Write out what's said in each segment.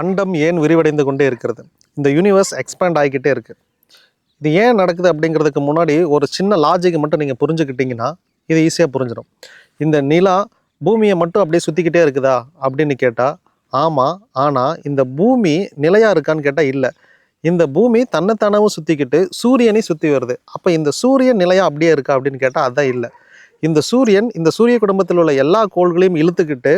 அண்டம் ஏன் விரிவடைந்து கொண்டே இருக்கிறது? இந்த யூனிவர்ஸ் எக்ஸ்பேண்ட் ஆகிக்கிட்டே இருக்குது இது ஏன் நடக்குது அப்படிங்கிறதுக்கு முன்னாடி ஒரு சின்ன லாஜிக் மட்டும் நீங்கள் புரிஞ்சுக்கிட்டிங்கன்னா இது ஈஸியாக புரிஞ்சிடும். இந்த நிலா பூமியை மட்டும் அப்படியே சுற்றிக்கிட்டே இருக்குதா அப்படின்னு கேட்டால் ஆமாம் ஆனால் இந்த பூமி நிலையாக இருக்கான்னு கேட்டால் இல்லை. இந்த பூமி தன்னைத்தானவும் சுற்றிக்கிட்டு சூரியனை சுற்றி வருது. அப்போ இந்த சூரியன் நிலையாக அப்படியே இருக்கா அப்படின்னு கேட்டால் அதான் இல்லை. இந்த சூரியன் இந்த சூரிய குடும்பத்தில் உள்ள எல்லா கோள்களையும் இழுத்துக்கிட்டு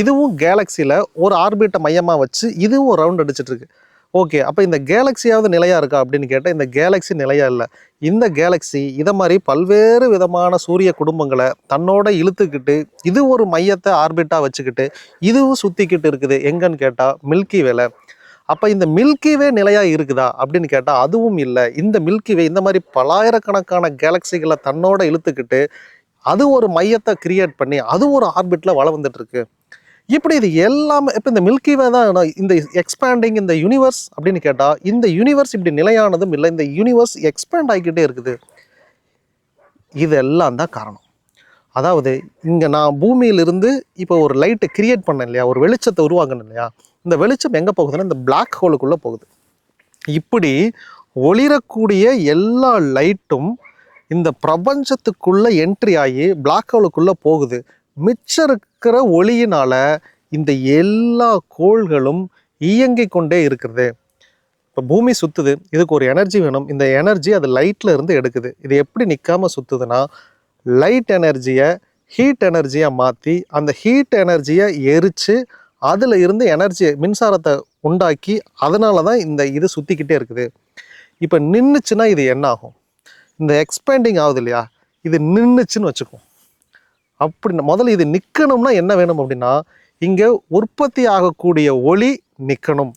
இதுவும் கேலக்சியில் ஒரு ஆர்பிட்டை மையமாக வச்சு இதுவும் ரவுண்ட் அடிச்சிட்ருக்கு. ஓகே அப்போ இந்த கேலக்சியாவது நிலையாக இருக்கா அப்படின்னு கேட்டால் இந்த கேலக்ஸி நிலையாக இல்லை. இந்த கேலக்ஸி இதை மாதிரி பல்வேறு விதமான சூரிய குடும்பங்களை தன்னோட இழுத்துக்கிட்டு இது ஒரு மையத்தை ஆர்பிட்டாக வச்சுக்கிட்டு இதுவும் சுற்றிக்கிட்டு இருக்குது. எங்கன்னு கேட்டால் மில்கி வேலை. அப்போ இந்த மில்கிவே நிலையாக இருக்குதா அப்படின்னு கேட்டால் அதுவும் இல்லை. இந்த மில்கிவே இந்த மாதிரி பலாயிரக்கணக்கான கேலக்சிகளை தன்னோட இழுத்துக்கிட்டு அது ஒரு மையத்தை கிரியேட் பண்ணி அது ஒரு ஆர்பிட்டில் வள இப்படி இது எல்லாமே இப்போ இந்த மில்கிவே தான் நான் இந்த எக்ஸ்பேண்டிங் இந்த யூனிவர்ஸ் அப்படின்னு கேட்டால் இந்த யூனிவர்ஸ் இப்படி நிலையானதும் இல்லை இந்த யூனிவர்ஸ் எக்ஸ்பேண்ட் ஆகிக்கிட்டே இருக்குது. இதெல்லாம் தான் காரணம். அதாவது இங்கே நான் பூமியிலிருந்து இப்போ ஒரு லைட்டை கிரியேட் பண்ணேன் இல்லையா? ஒரு வெளிச்சத்தை உருவாக்கணும் இல்லையா? இந்த வெளிச்சம் எங்கே போகுதுன்னா இந்த பிளாக் ஹோலுக்குள்ளே போகுது. இப்படி ஒளிரக்கூடிய எல்லா லைட்டும் இந்த பிரபஞ்சத்துக்குள்ளே என்ட்ரி ஆகி பிளாக் ஹோலுக்குள்ளே போகுது. மிச்சம் இருக்கிற ஒளியினால் இந்த எல்லா கோள்களும் இயங்கிக் கொண்டே இருக்கிறது. இப்போ பூமி சுற்றுது இதுக்கு ஒரு எனர்ஜி வேணும். இந்த எனர்ஜி அது லைட்டில் இருந்து எடுக்குது. இது எப்படி நிற்காம சுற்றுதுன்னா லைட் எனர்ஜியை ஹீட் எனர்ஜியாக மாற்றி அந்த ஹீட் எனர்ஜியை எரித்து அதில் இருந்து எனர்ஜியை மின்சாரத்தை உண்டாக்கி அதனால தான் இந்த இது சுற்றிக்கிட்டே இருக்குது. இப்போ நின்றுச்சுன்னா இது என்ன ஆகும் இந்த எக்ஸ்பேண்டிங் ஆகுது இல்லையா? இது நின்றுச்சுன்னு வச்சுக்கோம் அப்படி முதல்ல இது நிற்கணும்னா என்ன வேணும் அப்படின்னா இங்கே உற்பத்தி ஆகக்கூடிய ஒளி நிற்கணும்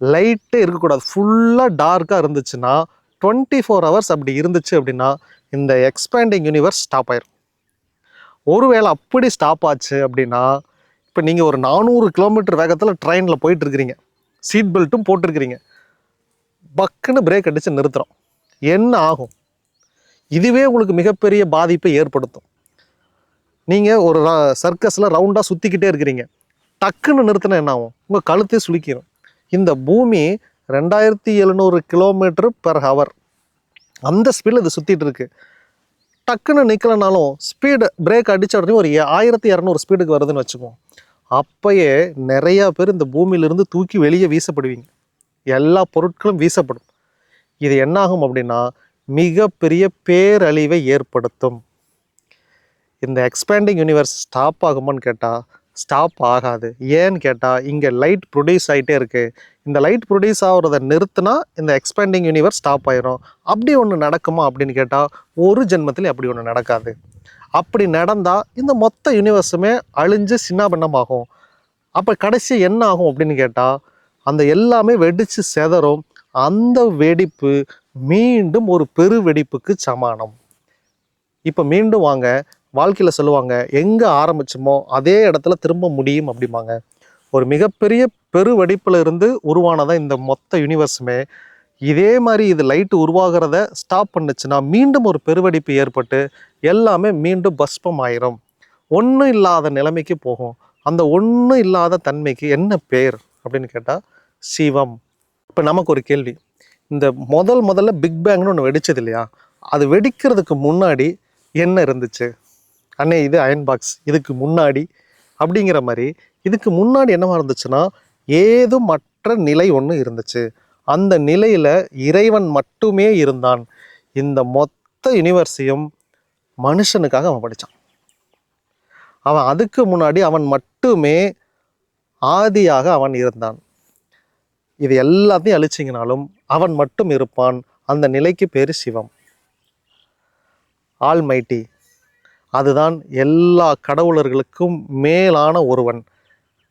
லைட்டே இருக்கக்கூடாது. ஃபுல்லாக டார்க்காக இருந்துச்சுன்னா டுவெண்ட்டி ஃபோர் ஹவர்ஸ் அப்படி இருந்துச்சு அப்படின்னா இந்த எக்ஸ்பேண்டிங் யூனிவர்ஸ் ஸ்டாப் ஆயிரும். ஒருவேளை அப்படி ஸ்டாப் ஆச்சு அப்படின்னா இப்போ நீங்கள் ஒரு நானூறு கிலோமீட்டர் வேகத்தில் ட்ரெயினில் போயிட்டுருக்கிறீங்க. சீட் பெல்ட்டும் போட்டிருக்கிறீங்க. பக்குன்னு பிரேக் அடித்து நிறுத்துகிறோம் என்ன ஆகும்? இதுவே உங்களுக்கு மிகப்பெரிய பாதிப்பை ஏற்படுத்தும். நீங்கள் ஒரு சர்க்கஸில் ரவுண்டாக சுற்றிக்கிட்டே இருக்கிறீங்க. டக்குன்னு நிறுத்தினா என்ன ஆகும்? உங்கள் கழுத்தே சுழிக்கிறோம் இந்த பூமி ரெண்டாயிரத்தி எழுநூறு கிலோமீட்டர் பெர் ஹவர் அந்த ஸ்பீடில் இது சுற்றிட்டு இருக்கு. டக்குன்னு நிற்கலனாலும் ஸ்பீடு பிரேக் அடித்த உடனே ஒரு ஏ- ஆயிரத்தி இரநூறு ஸ்பீடுக்கு வருதுன்னு வச்சுக்குவோம் அப்போயே நிறையா பேர் இந்த பூமியிலிருந்து தூக்கி வெளியே வீசப்படுவீங்க. எல்லா பொருட்களும் வீசப்படும். இது என்னாகும் அப்படின்னா மிகப்பெரிய பேரழிவை ஏற்படுத்தும். இந்த எக்ஸ்பேண்டிங் யூனிவர்ஸ் ஸ்டாப் ஆகுமான்னு கேட்டால் ஸ்டாப் ஆகாது. ஏன்னு கேட்டால் இங்கே லைட் ப்ரொடியூஸ் ஆகிட்டே இருக்குது இந்த லைட் ப்ரொடியூஸ் ஆகிறத நிறுத்தினா இந்த எக்ஸ்பேண்டிங் யூனிவர்ஸ் ஸ்டாப் ஆயிரும். அப்படி ஒன்று நடக்குமா அப்படின்னு கேட்டால் ஒரு ஜென்மத்தில் அப்படி ஒன்று நடக்காது. அப்படி நடந்தால் இந்த மொத்த யூனிவர்ஸுமே அழிஞ்சு சின்னாபின்னமாகும். அப்போ கடைசி என்ன ஆகும் அப்படின்னு கேட்டால் அந்த எல்லாமே வெடித்து செதறும். அந்த வெடிப்பு மீண்டும் ஒரு பெரு வெடிப்புக்கு சமானம். இப்போ மீண்டும் வாங்க வாழ்க்கையில் சொல்லுவாங்க எங்கே ஆரம்பிச்சோமோ அதே இடத்துல திரும்ப முடியும் அப்படிம்பாங்க. ஒரு மிகப்பெரிய பெரு இருந்து உருவானதான் இந்த மொத்த யூனிவர்ஸுமே இதே மாதிரி இது லைட் உருவாகிறத ஸ்டாப் பண்ணுச்சுன்னா மீண்டும் ஒரு பெருவெடிப்பு ஏற்பட்டு எல்லாமே மீண்டும் பஸ்பம் ஆயிரும். ஒன்றும் இல்லாத நிலைமைக்கு போகும். அந்த ஒன்றும் இல்லாத தன்மைக்கு என்ன பேர் அப்படின்னு கேட்டால் சிவம். இப்போ நமக்கு ஒரு கேள்வி. இந்த முதல் முதல்ல பிக் பேங்னு ஒன்று வெடிச்சது இல்லையா? அது வெடிக்கிறதுக்கு முன்னாடி என்ன இருந்துச்சு? அண்ணே இது அயன் பாக்ஸ் இதுக்கு முன்னாடி அப்படிங்கிற மாதிரி இதுக்கு முன்னாடி என்னவா இருந்துச்சுன்னா ஏதும் மற்ற நிலை ஒன்று இருந்துச்சு. அந்த நிலையில் இறைவன் மட்டுமே இருந்தான். இந்த மொத்த யூனிவர்ஸையும் மனுஷனுக்காக அவன் படித்தான் அவன் அதுக்கு முன்னாடி அவன் மட்டுமே ஆதியாக அவன் இருந்தான். இது எல்லாத்தையும் அழிச்சிங்கனாலும் அவன் மட்டும் இருப்பான். அந்த நிலைக்கு பேர் சிவம். ஆல்மைட்டி அதுதான் எல்லா கடவுளர்களுக்கும் மேலான ஒருவன்.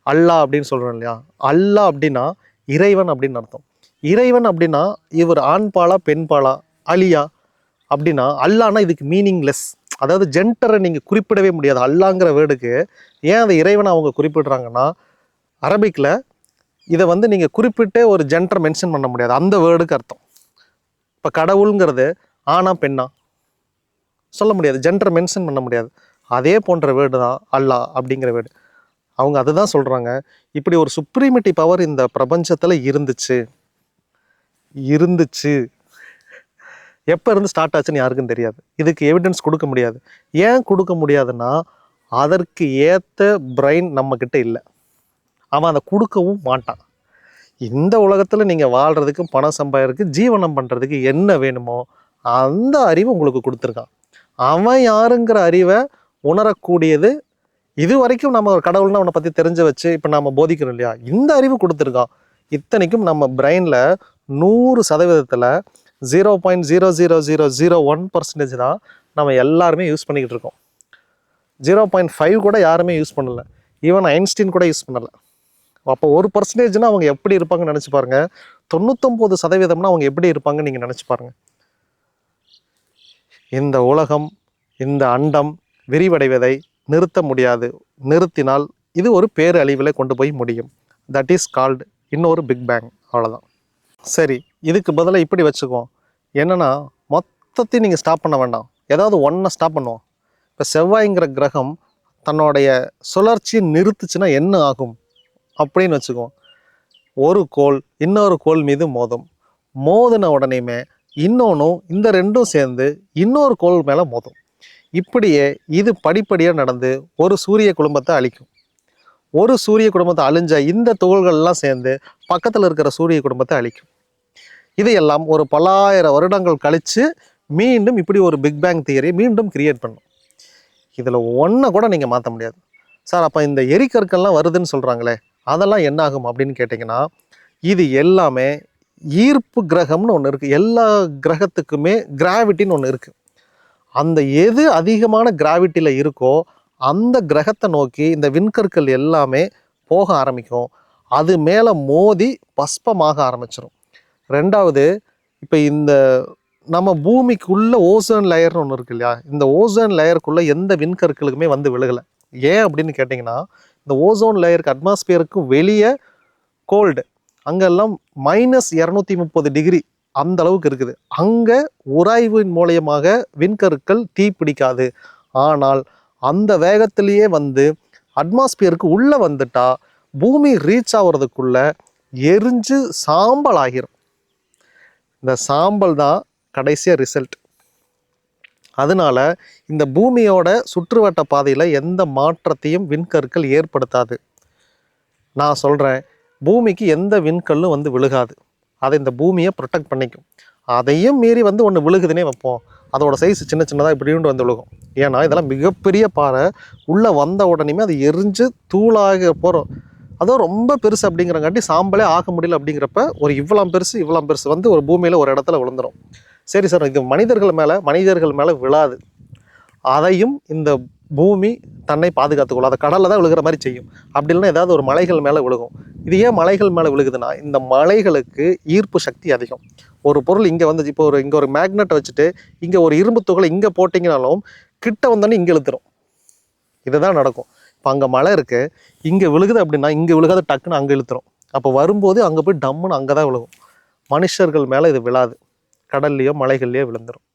அல்லாஹ் அப்படின்னு சொல்கிறோம் இல்லையா? அல்லாஹ் அப்படின்னா இறைவன் அப்படின்னு அர்த்தம். இறைவன் அப்படின்னா இவர் ஆண்பாலா பெண்பாலா அலியா அப்படின்னா அல்லானா இதுக்கு மீனிங்லெஸ் அதாவது ஜென்டரை நீங்கள் குறிப்பிடவே முடியாது. அல்லாங்கிற வேர்டுக்கு ஏன் அதை இறைவனை அவங்க குறிப்பிடுறாங்கன்னா அரபிக்கில் இதை வந்து நீங்கள் குறிப்பிட்டே ஒரு ஜென்டர் மென்ஷன் பண்ண முடியாது. அந்த வேர்டுக்கு அர்த்தம். இப்போ கடவுளுங்கிறது ஆனா பெண்ணா? சொல்ல முடியாது. ஜென்டர் மென்ஷன் பண்ண முடியாது. அதே போன்ற வேர்டு தான் அல்லாஹ் அப்படிங்கிற வேர்டு அவங்க அதுதான் சொல்கிறாங்க இப்படி ஒரு சுப்ரீமிட்டி பவர் இந்த பிரபஞ்சத்தில் இருந்துச்சு. இருந்துச்சு. எப்போ இருந்து ஸ்டார்ட் ஆச்சுன்னு யாருக்கும் தெரியாது. இதுக்கு எவிடன்ஸ் கொடுக்க முடியாது. ஏன் கொடுக்க முடியாதுன்னா அதற்கு ஏற்ற பிரெயின் நம்மக்கிட்ட இல்லை. அவன் அதை கொடுக்கவும் மாட்டான். இந்த உலகத்தில் நீங்கள் வாழ்கிறதுக்கு பணம் சம்பாதிறதுக்கு ஜீவனம் பண்ணுறதுக்கு என்ன வேணுமோ அந்த அறிவு உங்களுக்கு கொடுத்துருக்கான். அவன் யாருங்கிற அறிவை உணரக்கூடியது. இது வரைக்கும் நம்ம ஒரு கடவுள்னு அவனை பற்றி தெரிஞ்சு வச்சு இப்போ நம்ம போதிக்கிறோம் இல்லையா? இந்த அறிவு கொடுத்துருக்கான். இத்தனைக்கும் நம்ம பிரெயினில் நூறு சதவீதத்தில் zero point zero zero zero zero one percentage தான் நம்ம எல்லாருமே யூஸ் பண்ணிக்கிட்டு இருக்கோம். ஜீரோ பாயிண்ட் ஃபைவ் கூட யாருமே யூஸ் பண்ணலை. ஈவன் ஐன்ஸ்டீன் கூட யூஸ் பண்ணலை. அப்போ ஒரு பர்சன்டேஜ்னா அவங்க எப்படி இருப்பாங்கன்னு நினச்சி பாருங்கள் தொண்ணூத்தொம்பது சதவீதம்னா அவங்க எப்படி இருப்பாங்கன்னு நீங்கள் நினச்சி பாருங்க. இந்த உலகம் இந்த அண்டம் விரிவடைவதை நிறுத்த முடியாது. நிறுத்தினால் இது ஒரு பேரழிவில் கொண்டு போய் முடியும். தட் இஸ் கால்டு இன்னொரு பிக் பேங் அவ்வளோதான் சரி இதுக்கு பதிலாக இப்படி வச்சுக்குவோம். என்னென்னா மொத்தத்தையும் நீங்கள் ஸ்டாப் பண்ண வேண்டாம். ஏதாவது ஒன்றை ஸ்டாப் பண்ணுவோம். இப்போ செவ்வாய்ங்கிற கிரகம் தன்னுடைய சுழற்சியை நிறுத்துச்சுன்னா என்ன ஆகும்? அப்படின்னு வச்சுக்குவோம். ஒரு கோள் இன்னொரு கோள் மீது மோதும். மோதின உடனேயுமே இன்னொன்றும் இந்த ரெண்டும் சேர்ந்து இன்னொரு கோள் மேலே மோதும். இப்படியே இது படிப்படியாக நடந்து ஒரு சூரிய குடும்பத்தை அழிக்கும். ஒரு சூரிய குடும்பத்தை அழிஞ்ச இந்த துகள்கள்லாம் சேர்ந்து பக்கத்தில் இருக்கிற சூரிய குடும்பத்தை அழிக்கும். இதையெல்லாம் ஒரு பல்லாயிரம் வருடங்கள் கழித்து மீண்டும் இப்படி ஒரு பிக் பேங் தியரி மீண்டும் கிரியேட் பண்ணும். இதில் ஒன்றை கூட நீங்கள் மாற்ற முடியாது. சார் அப்போ இந்த எரிக்கற்கள்லாம் வருதுன்னு சொல்கிறாங்களே அதெல்லாம் என்ன ஆகும் அப்படின்னு கேட்டிங்கன்னா இது எல்லாமே ஈர்ப்பு கிரகம்னு ஒன்று இருக்குது எல்லா கிரகத்துக்குமே கிராவிட்டின்னு ஒன்று இருக்குது அந்த எது அதிகமான கிராவிட்டியில் இருக்கோ அந்த கிரகத்தை நோக்கி இந்த விண்கற்கள் எல்லாமே போக ஆரம்பிக்கும். அது மேலே மோதி பஸ்பமாக ஆரம்பிச்சிடும் ரெண்டாவது இப்போ இந்த நம்ம பூமிக்குள்ளே ஓசோன் லேயர்னு ஒன்று இருக்கு இல்லையா? இந்த ஓசோன் லேயருக்குள்ளே எந்த விண்கற்களுக்குமே வந்து விழுகலை. ஏன் அப்படின்னு கேட்டிங்கன்னா இந்த ஓசோன் லேயருக்கு அட்மாஸ்பியருக்கு வெளியே கோல்டு அங்கெல்லாம் மைனஸ் இரநூத்தி முப்பது டிகிரி அந்த அளவுக்கு இருக்குது. அங்கே உராய்வின் மூலியமாக விண்கற்கள் தீ பிடிக்காது. ஆனால் அந்த வேகத்திலேயே வந்து அட்மாஸ்பியருக்கு உள்ளே வந்துட்டா பூமி ரீச் ஆகிறதுக்குள்ள எரிஞ்சு சாம்பல் ஆகிரும். இந்த சாம்பல் தான் கடைசியாக ரிசல்ட் அதனால இந்த பூமியோட சுற்றுவட்ட பாதையில் எந்த மாற்றத்தையும் விண்கற்கள் ஏற்படுத்தாது. நான் சொல்கிறேன் பூமிக்கு எந்த விண்கல்லும் வந்து விழுகாது. அதை இந்த பூமியை ப்ரொடெக்ட் பண்ணிக்கும். அதையும் மீறி வந்து ஒன்று விழுகுதுன்னே வைப்போம். அதோட சைஸ் சின்ன சின்னதாக இப்படின்ட்டு வந்து விழுகும். ஏன்னா இதெல்லாம் மிகப்பெரிய பாறை. உள்ளே வந்த உடனேமே அது எரிஞ்சு தூளாக போகிறோம் அதுவும் ரொம்ப பெருசு அப்படிங்கிறங்காட்டி சாம்பலே ஆக முடியல அப்படிங்கிறப்ப ஒரு இவ்வளோ பெருசு இவ்வளோ பெருசு வந்து ஒரு பூமியில் ஒரு இடத்துல விழுந்துடும் சரி சார் இது மனிதர்கள் மேலே மனிதர்கள் மேலே விழாது. அதையும் இந்த பூமி தன்னை பாதுகாத்துக்கொள்ளும். அதை கடலில் தான் விழுகிற மாதிரி செய்யும். அப்படி இல்லைன்னா ஏதாவது ஒரு மலைகள் மேலே விழுகும். இது ஏன் மலைகள் மேலே விழுகுதுன்னா இந்த மலைகளுக்கு ஈர்ப்பு சக்தி அதிகம். ஒரு பொருள் இங்கே வந்து இப்போ ஒரு இங்கே ஒரு மேக்னெட் வச்சுட்டு இங்கே ஒரு இரும்பு துகளை இங்கே போட்டிங்கனாலும் கிட்ட வந்தோன்னே இங்கே இழுத்துரும். இதுதான் நடக்கும். இப்போ அங்கே மலை இருக்குது இங்கே விழுகுது அப்படின்னா இங்கே விழுகாத டக்குன்னு அங்கே இழுத்துரும். அப்போ வரும்போது அங்கே போய் டம்முன்னு அங்கே தான் விழுகும். மனுஷர்கள் மேலே இது விழாது. கடல்லையோ மலைகள்லையோ விழுந்துடும்